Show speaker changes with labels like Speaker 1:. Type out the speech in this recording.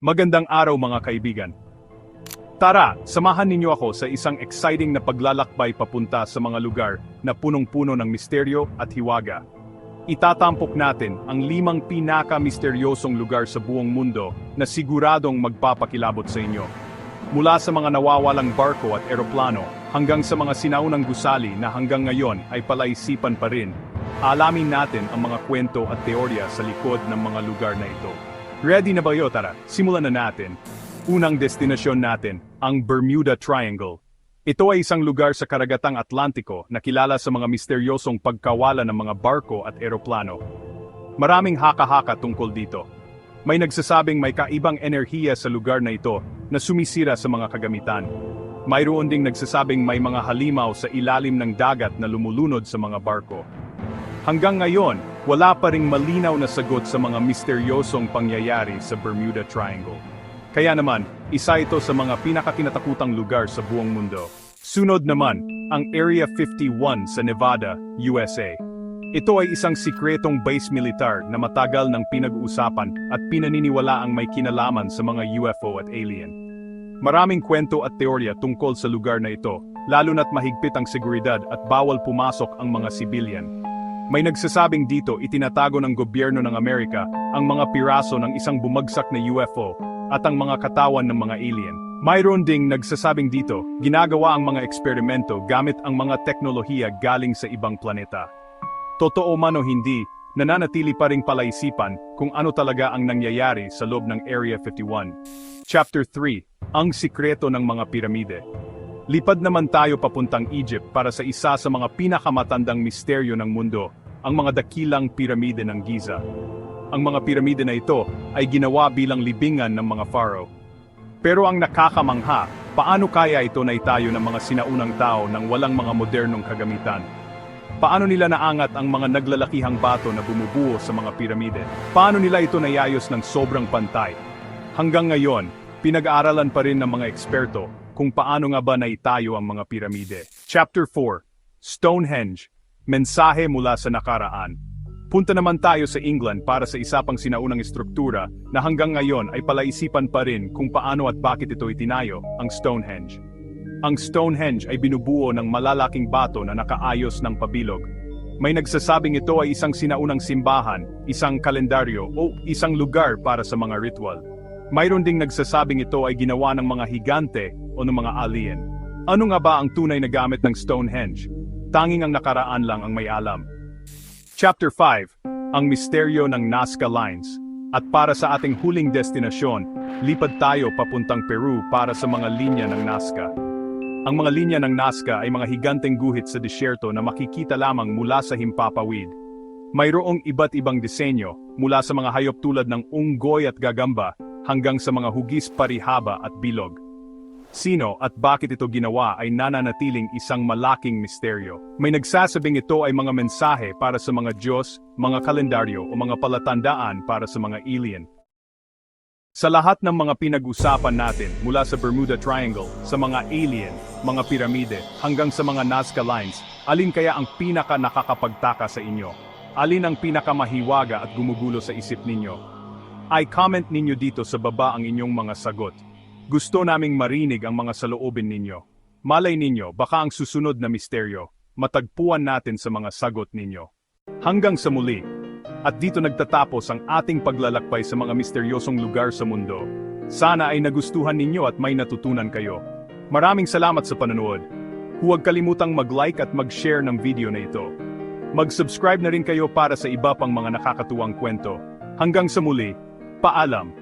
Speaker 1: Magandang araw mga kaibigan. Tara, samahan ninyo ako sa isang exciting na paglalakbay papunta sa mga lugar na punong-puno ng misteryo at hiwaga. Itatampok natin ang limang pinaka-misteryosong lugar sa buong mundo na siguradong magpapakilabot sa inyo. Mula sa mga nawawalang barko at eroplano hanggang sa mga sinaunang gusali na hanggang ngayon ay palaisipan pa rin, alamin natin ang mga kwento at teorya sa likod ng mga lugar na ito. Ready na ba kayo? Tara, simulan na natin. Unang destinasyon natin, ang Bermuda Triangle. Ito ay isang lugar sa karagatang Atlantiko na kilala sa mga misteryosong pagkawala ng mga barko at eroplano. Maraming haka-haka tungkol dito. May nagsasabing may kaibang enerhiya sa lugar na ito na sumisira sa mga kagamitan. Mayroon ding nagsasabing may mga halimaw sa ilalim ng dagat na lumulunod sa mga barko. Hanggang ngayon, wala pa ring malinaw na sagot sa mga misteryosong pangyayari sa Bermuda Triangle. Kaya naman, isa ito sa mga pinakakinatakutan lugar sa buong mundo. Sunod naman, ang Area 51 sa Nevada, USA. Ito ay isang sikretong base militar na matagal nang pinag-uusapan at pinaniniwala ang may kinalaman sa mga UFO at alien. Maraming kwento at teorya tungkol sa lugar na ito, lalo na't mahigpit ang seguridad at bawal pumasok ang mga sibilyan. May nagsasabing dito itinatago ng gobyerno ng Amerika ang mga piraso ng isang bumagsak na UFO at ang mga katawan ng mga alien. Mayroon ding nagsasabing dito, ginagawa ang mga eksperimento gamit ang mga teknolohiya galing sa ibang planeta. Totoo man o hindi, nananatili pa ring palaisipan kung ano talaga ang nangyayari sa loob ng Area 51. Chapter 3, Ang Sikreto ng Mga Piramide. Lipad naman tayo papuntang Egypt para sa isa sa mga pinakamatandang misteryo ng mundo, ang mga dakilang piramide ng Giza. Ang mga piramide na ito ay ginawa bilang libingan ng mga pharaoh. Pero ang nakakamangha, paano kaya ito na itayo ng mga sinaunang tao nang walang mga modernong kagamitan? Paano nila naangat ang mga naglalakihang bato na bumubuo sa mga piramide? Paano nila ito nayayos ng sobrang pantay? Hanggang ngayon, pinag-aaralan pa rin ng mga eksperto kung paano nga ba naitayo ang mga piramide. Chapter 4 Stonehenge Mensahe mula sa nakaraan Punta naman tayo sa England para sa isa pang sinaunang estruktura na hanggang ngayon ay palaisipan pa rin kung paano at bakit ito itinayo, ang Stonehenge. Ang Stonehenge ay binubuo ng malalaking bato na nakaayos ng pabilog. May nagsasabing ito ay isang sinaunang simbahan, isang kalendaryo o isang lugar para sa mga ritual. Mayroon ding nagsasabing ito ay ginawa ng mga higante o ng mga alien. Ano nga ba ang tunay na gamit ng Stonehenge? Tanging ang nakaraan lang ang may alam. Chapter 5, Ang Misteryo ng Nazca Lines. At para sa ating huling destinasyon, lipad tayo papuntang Peru para sa mga linya ng Nazca. Ang mga linya ng Nazca ay mga higanteng guhit sa disyerto na makikita lamang mula sa himpapawid. Mayroong iba't ibang disenyo, mula sa mga hayop tulad ng unggoy at gagamba, hanggang sa mga hugis parihaba at bilog. Sino at bakit ito ginawa ay nananatiling isang malaking misteryo. May nagsasabing ito ay mga mensahe para sa mga Diyos, mga kalendaryo o mga palatandaan para sa mga alien. Sa lahat ng mga pinag-usapan natin mula sa Bermuda Triangle, sa mga alien, mga piramide, hanggang sa mga Nazca Lines, alin kaya ang pinaka nakakapagtaka sa inyo? Alin ang pinakamahiwaga at gumugulo sa isip ninyo? Ay comment ninyo dito sa baba ang inyong mga sagot. Gusto naming marinig ang mga saloobin ninyo. Malay ninyo, baka ang susunod na misteryo, matagpuan natin sa mga sagot ninyo. Hanggang sa muli, at dito nagtatapos ang ating paglalakbay sa mga misteryosong lugar sa mundo. Sana ay nagustuhan ninyo at may natutunan kayo. Maraming salamat sa panonood. Huwag kalimutang mag-like at mag-share ng video na ito. Mag-subscribe na rin kayo para sa iba pang mga nakakatuwang kwento. Hanggang sa muli, paalam!